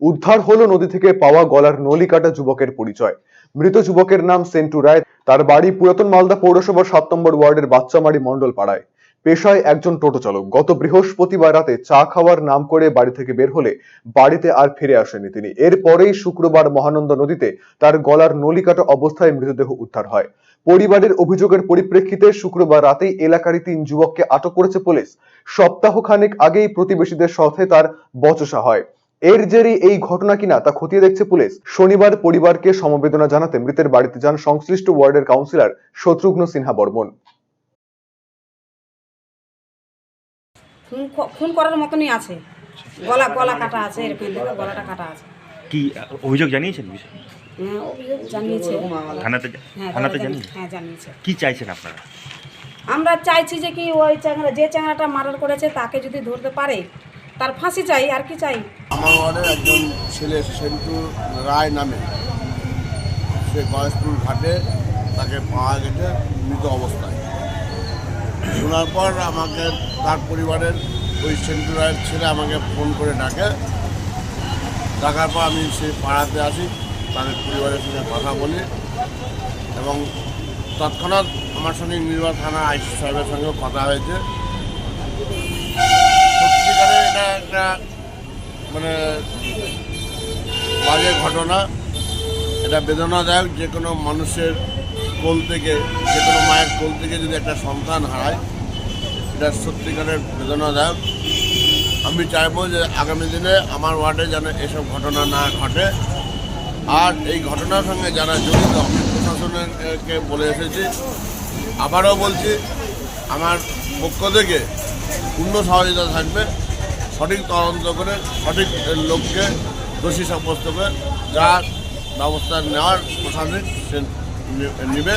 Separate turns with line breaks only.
উদ্ধার হলো নদী থেকে পাওয়া গলার নলি কাটা যুবকের পরিচয়। মৃত যুবকের নাম সেন্টু রায়। তার বাড়ি পুরাতন মালদা পৌরসভার সাত নম্বর ওয়ার্ডের বাচ্চামারি মন্ডল পাড়ায় পেশায় একজন টোটো চালক। গত বৃহস্পতিবার রাতে চা খাওয়ার নাম করে বাড়ি থেকে বের হলে বাড়িতে আর ফিরে আসেনি তিনি। এরপরেই শুক্রবার মহানন্দ নদীতে তার গলার নলি কাটা অবস্থায় মৃতদেহ উদ্ধার হয়। পরিবারের অভিযোগের পরিপ্রেক্ষিতে শুক্রবার রাতেই এলাকারই তিন যুবককে আটক করেছে পুলিশ। সপ্তাহখানেক আগেই প্রতিবেশীদের সাথে তার বচসা হয়। এর জেরে এই ঘটনা কিনা তা খতিয়ে দেখছে পুলিশ। শনিবার পরিবারকে সমবেদনা জানাতে মৃতের বাড়িতে যান সংশ্লিষ্ট ওয়ার্ডের কাউন্সিলর শত্রুঘ্ন সিনহা বর্মন।
খুন করার মতনই আছে। গলা গলা কাটা আছে এরকম গলাটা কাটা আছে।
কি অভিযোগ জানিয়েছেন বিষয়?
হ্যাঁ অভিযোগ জানিয়েছে।
থানাতে
হ্যাঁ
থানাতে
হ্যাঁ জানিয়েছে।
কি চাইছেন আপনারা?
আমরা চাইছি যে কি ওই চ্যাংড়া যে চ্যাংড়াটা মার্ডার করেছে তাকে যদি ধরতে পারে তার ফাঁসি চাই, আর কি চাই?
আমার ওয়ার্ডের একজন ছেলে সেন্টু রায় নামে। সে গয়েশপুর ঘাটে তাকে পাওয়া গেছে মৃত অবস্থায়। শোনার পর আমাকে তার পরিবারের ওই সেন্টু রায়ের ছেলে আমাকে ফোন করে ডাকে। ডাকার পর আমি সেই পাড়াতে আসি, তাদের পরিবারের সঙ্গে কথা বলি এবং তৎক্ষণাৎ আমার সঙ্গে নির্বাচন থানা আইসি সাহেবের সঙ্গেও কথা হয়েছে। মানে বাজে ঘটনা। এটা বেদনাদায়ক, যে কোনো মানুষের কোল থেকে, যে কোনো মায়ের কোল থেকে যদি একটা সন্তান হারায়, এটা সত্যিকারের বেদনাদায়ক। আমি চাইব যে আগামী দিনে আমার ওয়ার্ডে যেন এসব ঘটনা না ঘটে। আর এই ঘটনার সঙ্গে যারা জড়িত, আমি প্রশাসনকে বলে এসেছি। আবারও বলছি, আমার পক্ষ থেকে পূর্ণ সহযোগিতা থাকবে। সঠিক তদন্ত করে সঠিক লোককে দোষী সাব্যস্ত করে যার ব্যবস্থা নেওয়ার প্রশাসনিক নিবে।